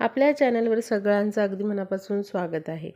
आपल्या चॅनलवर सगळ्यांचं अगदी मनापासून स्वागत आहे.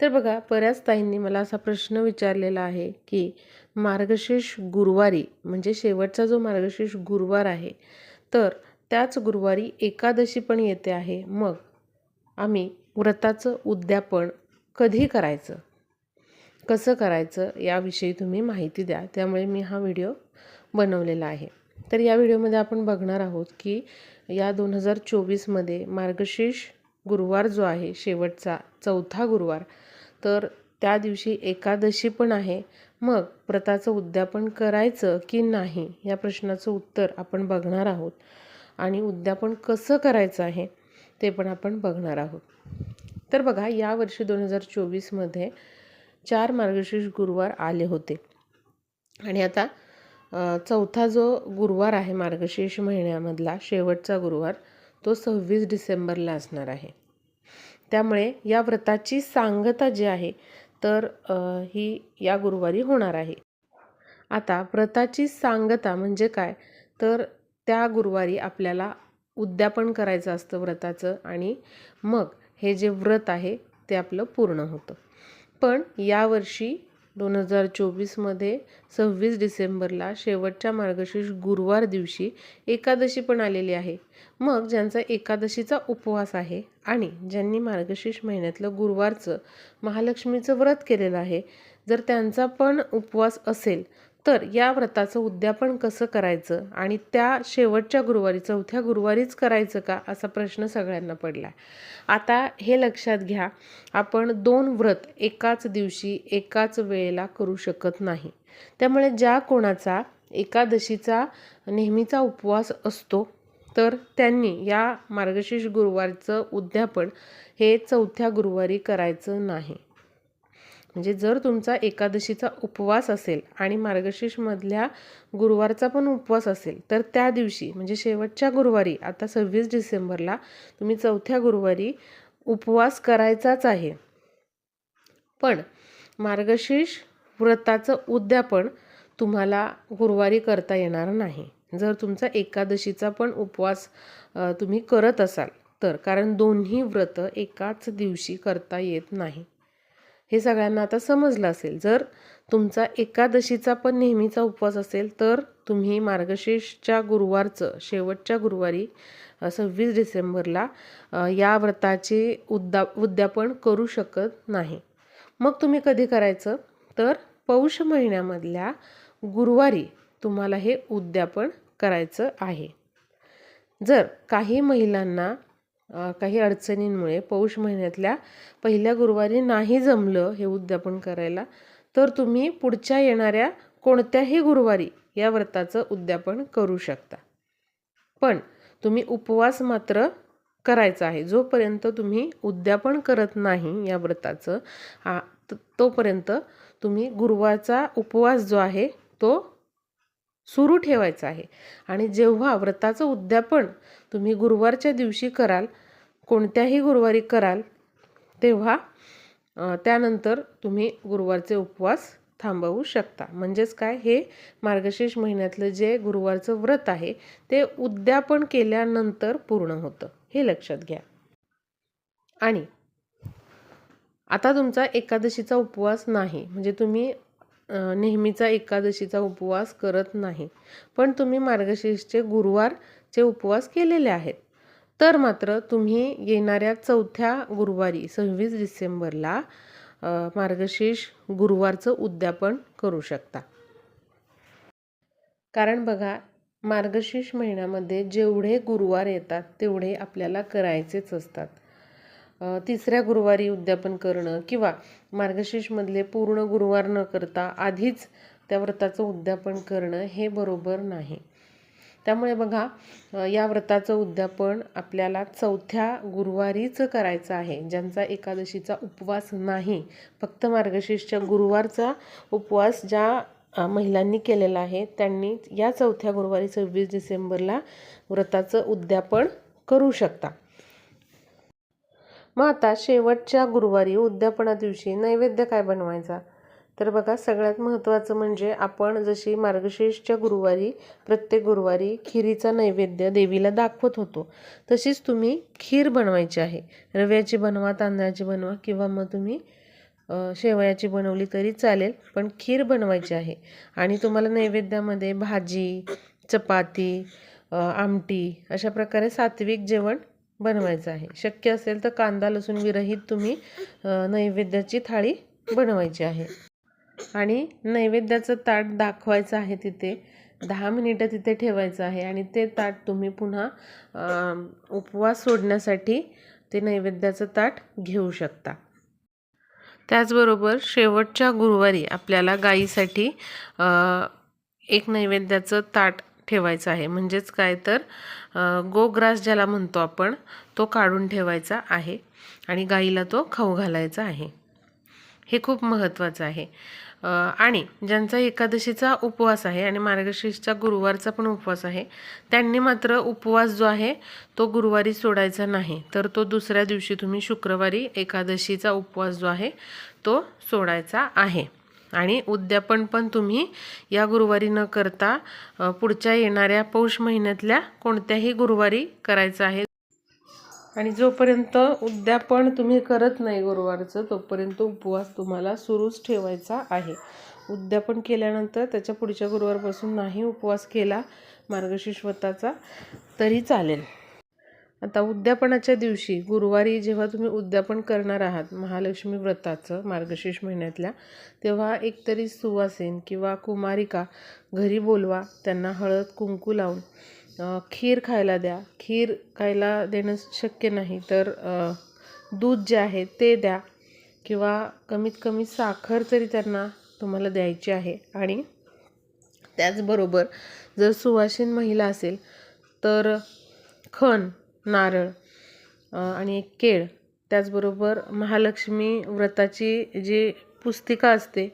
तर बघा बऱ्याच ताईंनी मला असा प्रश्न विचारलेला आहे की मार्गशीर्ष गुरुवारी म्हणजे शेवटचा जो मार्गशीर्ष गुरुवार आहे तर त्याच गुरुवारी एकादशी पण येते आहे. मग आम्ही व्रताचं उद्यापन कधी करायचं? कसं करायचं? याविषयी तुम्ही माहिती द्या. त्यामुळे मी हा व्हिडिओ बनवलेला आहे. तर या व्हिडिओमध्ये आपण बघणार आहोत की या दोन हजार चोवीसमध्ये मार्गशीर्ष गुरुवार जो आहे शेवटचा चौथा गुरुवार तर त्या दिवशी एकादशी पण आहे. मग व्रताचं उद्यापन करायचं की नाही या प्रश्नाचं उत्तर आपण बघणार आहोत. आणि उद्यापन कसं करायचं आहे ते पण आपण बघणार आहोत. तर बघा यावर्षी दोन हजार चोवीसमध्ये चार मार्गशीर्ष गुरुवार आले होते. आणि आता चौथा जो गुरुवार आहे मार्गशीर्ष महिन्यामधला शेवटचा गुरुवार तो सव्वीस डिसेंबरला असणार आहे. त्यामुळे या व्रताची सांगता जी आहे तर ही या गुरुवारी होणार आहे. आता व्रताची सांगता म्हणजे काय? तर त्या गुरुवारी आपल्याला उद्यापन करायचं असतं व्रताचं आणि मग हे जे व्रत आहे ते आपलं पूर्ण होतं. पण यावर्षी दोन हजार चोवीसमध्ये सव्वीस डिसेंबरला शेवटच्या मार्गशीर्ष गुरुवार दिवशी एकादशी पण आलेली आहे. मग ज्यांचा एकादशीचा उपवास आहे आणि ज्यांनी मार्गशीर्ष महिन्यातलं गुरुवारचं महालक्ष्मीचं व्रत केलेलं आहे जर त्यांचा पण उपवास असेल तर या व्रताचं उद्यापन कसं करायचं आणि त्या शेवटच्या गुरुवारी चौथ्या गुरुवारीच करायचं का असा प्रश्न सगळ्यांना पडला आहे आता हे लक्षात घ्या आपण दोन व्रत एकाच दिवशी एकाच वेळेला करू शकत नाही. त्यामुळे ज्या कोणाचा एकादशीचा नेहमीचा उपवास असतो तर त्यांनी या मार्गशीर्ष गुरुवारचं उद्यापन हे चौथ्या गुरुवारी करायचं नाही. म्हणजे जर तुमचा एकादशीचा उपवास असेल आणि मार्गशीर्षमधल्या गुरुवारचा पण उपवास असेल तर त्या दिवशी म्हणजे शेवटच्या गुरुवारी आता सव्वीस डिसेंबरला तुम्ही चौथ्या गुरुवारी उपवास करायचाच आहे. पण मार्गशीर्ष व्रताचं उद्यापन तुम्हाला गुरुवारी करता येणार नाही. जर तुमचा एकादशीचा पण उपवास तुम्ही करत असाल तर कारण दोन्ही व्रत एकाच दिवशी करता येत नाही. हे सगळ्यांना आता समजलं असेल. जर तुमचा एकादशीचा पण नेहमीचा उपवास असेल तर तुम्ही मार्गशीर्षच्या गुरुवारचं शेवटच्या गुरुवारी सव्वीस डिसेंबरला या व्रताचे उद्दा उद्यापन करू शकत नाही. मग तुम्ही कधी करायचं? तर पौष महिन्यामधल्या गुरुवारी तुम्हाला हे उद्यापन करायचं आहे. जर काही महिलांना काही अडचणींमुळे पौष महिन्यातल्या पहिल्या गुरुवारी नाही जमलं हे उद्यापन करायला तर तुम्ही पुढच्या येणाऱ्या कोणत्याही गुरुवारी या व्रताचं उद्यापन करू शकता. पण तुम्ही उपवास मात्र करायचा आहे. जोपर्यंत तुम्ही उद्यापन करत नाही या व्रताचं तोपर्यंत तुम्ही गुरुवारचा उपवास जो आहे तो सुरू ठेवायचं आहे. आणि जेव्हा व्रताचं उद्यापन तुम्ही गुरुवारच्या दिवशी कराल कोणत्याही गुरुवारी कराल तेव्हा त्यानंतर तुम्ही गुरुवारचे उपवास थांबवू शकता. म्हणजेच काय? हे मार्गशीर्ष महिन्यातलं जे गुरुवारचं व्रत आहे ते उद्यापन केल्यानंतर पूर्ण होतं. हे लक्षात घ्या. आणि आता तुमचा एकादशीचा उपवास नाही. म्हणजे तुम्ही नेहमीचा एकादशीचा उपवास करत नाही. पण तुम्ही मार्गशीर्षचे गुरुवारचे उपवास केलेले आहेत. तर मात्र तुम्ही येणाऱ्या चौथ्या गुरुवारी सव्वीस डिसेंबरला मार्गशीर्ष गुरुवारचं उद्यापन करू शकता. कारण बघा मार्गशीर्ष महिन्यामध्ये जेवढे गुरुवार येतात तेवढे आपल्याला करायचेच असतात. तिसऱ्या गुरुवारी उद्यापन करणं किंवा मार्गशीर्षमधले पूर्ण गुरुवार न करता आधीच त्या व्रताचं उद्यापन करणं हे बरोबर नाही. त्यामुळे बघा या व्रताचं उद्यापन आपल्याला चौथ्या गुरुवारीच करायचं आहे ज्यांचा एकादशीचा उपवास नाही. फक्त मार्गशीर्षच्या गुरुवारचा उपवास ज्या महिलांनी केलेला आहे त्यांनी या चौथ्या गुरुवारी सव्वीस डिसेंबरला व्रताचं उद्यापन करू शकता. मग आता शेवटच्या गुरुवारी उद्यापना दिवशी नैवेद्य काय बनवायचा? तर बघा सगळ्यात महत्त्वाचं म्हणजे आपण जशी मार्गशीर्षच्या गुरुवारी प्रत्येक गुरुवारी खिरीचा नैवेद्य देवीला दाखवत होतो तशीच तुम्ही खीर बनवायची आहे. रव्याची बनवा तांदळाची बनवा किंवा मग तुम्ही शेवयाची बनवली तरी चालेल पण खीर बनवायची आहे. आणि तुम्हाला नैवेद्यामध्ये भाजी चपाती आमटी अशा प्रकारे सात्विक जेवण बनवायचं आहे. शक्य असेल तर कांदा लसूण विरहित तुम्ही नैवेद्याची थाळी बनवायची आहे. आणि नैवेद्याचं ताट दाखवायचं आहे तिथे. दहा मिनिटं तिथे ठेवायचं आहे आणि ते ताट तुम्ही पुन्हा उपवास सोडण्यासाठी ते नैवेद्याचं ताट घेऊ शकता. त्याचबरोबर शेवटच्या गुरुवारी आपल्याला गाईसाठी एक नैवेद्याचं ताट ठेवायचं आहे. म्हणजेच काय तर गोग्रास ज्याला म्हणतो आपण तो काढून ठेवायचा आहे आणि गाईला तो खाऊ घालायचा आहे. हे खूप महत्त्वाचं आहे. आणि ज्यांचा एकादशीचा उपवास आहे आणि मार्गशीर्षचा गुरुवारचा पण उपवास आहे त्यांनी मात्र उपवास जो आहे तो गुरुवारी सोडायचा नाही. तर तो दुसऱ्या दिवशी तुम्ही शुक्रवारी एकादशीचा उपवास जो आहे तो सोडायचा आहे. आणि उद्यापन पण तुम्ही या गुरुवारी न करता पुढच्या येणाऱ्या पौष महिन्यातल्या कोणत्याही गुरुवारी करायचं आहे. आणि जोपर्यंत उद्यापन तुम्ही करत नाही गुरुवारचं तोपर्यंत उपवास तुम्हाला सुरूच ठेवायचा आहे. उद्यापन केल्यानंतर त्याच्या पुढच्या गुरुवारपासून नाही उपवास केला मार्गशीर्ष व्रताचा तरी चालेल. आता उद्यापनाच्या दिवशी गुरुवारी जेव्हा तुम्ही उद्यापन करणार आहात महालक्ष्मी व्रताचं मार्गशीर्ष महिन्यातल्या तेव्हा एकतरी सुवासीन किंवा कुमारिका घरी बोलवा त्यांना हळद कुंकू लावून खीर खायला द्या. खीर खायला देणं शक्य नाही तर दूध जे आहे ते द्या किंवा कमीत कमी साखर तरी त्यांना तुम्हाला द्यायची आहे. आणि त्याचबरोबर जर सुवासीन महिला असेल तर खण नारळ आणि एक केळ. त्याचबरोबर महालक्ष्मी व्रताची जी पुस्तिका असते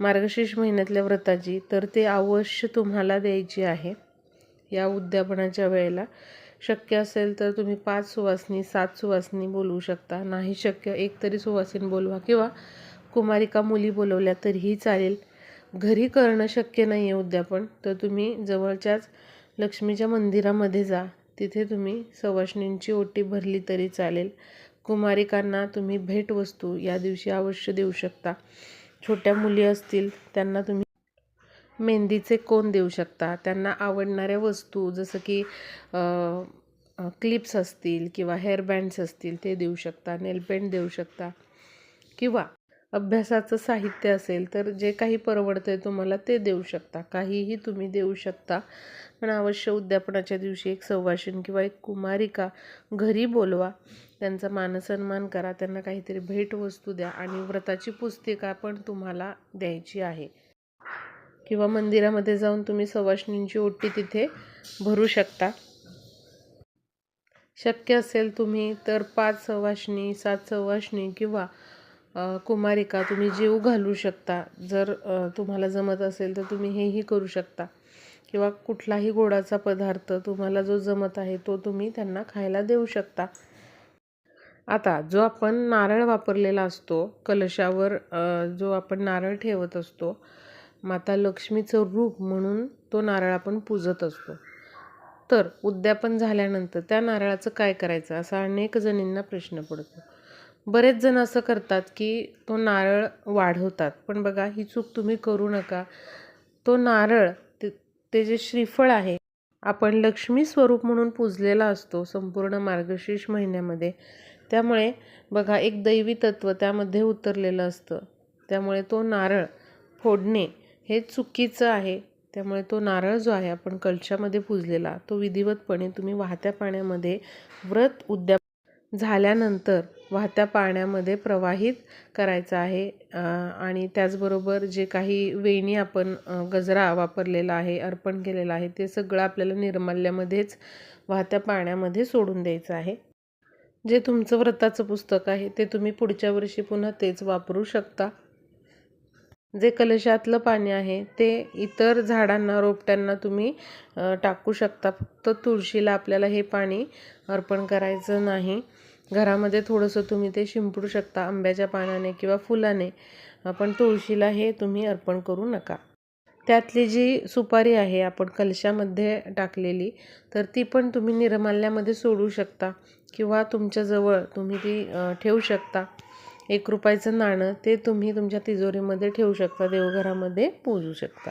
मार्गशीर्ष महिन्यातल्या व्रताची तर ते अवश्य तुम्हाला द्यायची आहे या उद्यापनाच्या वेळेला. शक्य असेल तर तुम्ही पाच सुवासनी सात सुवासनी बोलवू शकता. नाही शक्य एक तरी सुवासीन बोलवा किंवा कुमारिका मुली बोलवल्या तरीही चालेल. घरी करणं शक्य नाही आहे उद्यापन तर तुम्ही जवळच्याच लक्ष्मीच्या मंदिरामध्ये जा. तिथे तुम्ही सवाष्णींची ओटी भरली तरी चालेल. कुमारिकांना तुम्ही भेटवस्तू या दिवशी अवश्य देऊ शकता. छोट्या मुली असतील त्यांना तुम्ही मेहंदीचे कोन देऊ शकता? त्यांना आवडणाऱ्या वस्तू जसं की क्लिप्स असतील किंवा हेअर बँड्स असतील ते देऊ शकता नेलपेंट देऊ शकता किंवा अभ्यासाचं साहित्य असेल तर जे काही परवडतं आहे तुम्हाला ते देऊ शकता. काहीही तुम्ही देऊ शकता. पण अवश्य उद्यापनाच्या दिवशी एक संवाषण किंवा एक कुमारिका घरी बोलवा. त्यांचा मानसन्मान करा. त्यांना काहीतरी भेटवस्तू द्या आणि व्रताची पुस्तिका पण तुम्हाला द्यायची आहे. किंवा मंदिरामध्ये जाऊन तुम्ही सवाष्णींची ओटी तिथे भरू शकता. शक्य असेल तुम्ही तर पाच सवाष्णी सात सवाष्णी किंवा कुमारिका तुम्ही जीव घालू शकता. जर तुम्हाला जमत असेल तर तुम्ही हेही करू शकता. किंवा कुठलाही गोडाचा पदार्थ तुम्हाला जो जमत आहे तो तुम्ही त्यांना खायला देऊ शकता. आता जो आपण नारळ वापरलेला असतो कलशावर जो आपण नारळ ठेवत असतो माता लक्ष्मीचं रूप म्हणून तो नारळ आपण पूजत असतो. तर उद्यापन झाल्यानंतर त्या नारळाचं काय करायचं? असा अनेक जणींना प्रश्न पडतो. बरेच जण असं करतात की तो नारळ वाढवतात. पण बघा ही चूक तुम्ही करू नका. तो नारळ ते ते जे श्रीफळ आहे आपण लक्ष्मी स्वरूप म्हणून पूजलेला असतो संपूर्ण मार्गशीर्ष महिन्यामध्ये. त्यामुळे बघा एक दैवी तत्व त्यामध्ये उतरलेलं असतं. त्यामुळे तो नारळ फोडणे हे चुकीचं आहे. त्यामुळे तो नारळ जो आहे आपण कलशामध्ये पूजलेला तो विधिवतपणे तुम्ही वाहत्या पाण्यामध्ये व्रत उद्या झाल्यानंतर वाहत्या पाण्यामध्ये प्रवाहित करायचं आहे. आणि त्याचबरोबर जे काही वेणी आपण गजरा वापरलेला आहे अर्पण केलेला आहे ते सगळं आपल्याला निर्माल्यामध्येच वाहत्या पाण्यामध्ये सोडून द्यायचं आहे. जे तुमचं व्रताचं पुस्तक आहे ते तुम्ही पुढच्या वर्षी पुन्हा तेच वापरू शकता. जे कलशातलं पाणी आहे ते इतर झाडांना रोपट्यांना तुम्ही टाकू शकता. फक्त तुळशीला आपल्याला हे पाणी अर्पण करायचं नाही. घरामध्ये थोडंसं तुम्ही ते शिंपडू शकता आंब्याच्या पानाने किंवा फुलाने. पण तुळशीला हे तुम्ही अर्पण करू नका. त्यातली जी सुपारी आहे आपण कलशामध्ये टाकलेली तर ती पण तुम्ही निर्माल्यामध्ये सोडू शकता किंवा तुमच्याजवळ तुम्ही ती ठेवू शकता. एक रुपयाचं नाणं ते तुम्ही तुमच्या तिजोरीमध्ये ठेवू शकता देवघरामध्ये पूजू शकता.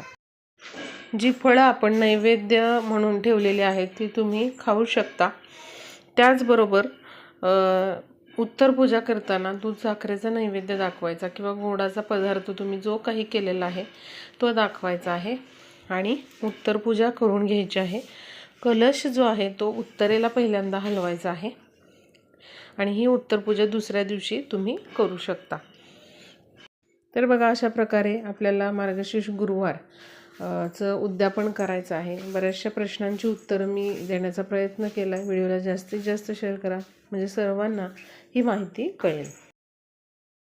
जी फळं आपण नैवेद्य म्हणून ठेवलेली आहेत ती तुम्ही खाऊ शकता. त्याचबरोबर उत्तर पूजा करताना दूध साखरेचा नैवेद्य दाखवायचा किंवा गोडाचा पदार्थ तुम्ही जो काही केलेला आहे तो दाखवायचा आहे आणि उत्तर पूजा करून घ्यायची आहे. कलश जो आहे तो उत्तरेला पहिल्यांदा हलवायचा आहे. आणि ही उत्तर पूजा दुसऱ्या दिवशी तुम्ही करू शकता. तर बघा अशा प्रकारे आपल्याला मार्गशीर्ष गुरुवार चं उद्यापन करायचं आहे. बऱ्याचशा प्रश्नांची उत्तरं मी देण्याचा प्रयत्न केला आहे व्हिडिओला जास्तीत जास्त शेअर करा. म्हणजे सर्वांना ही माहिती कळेल.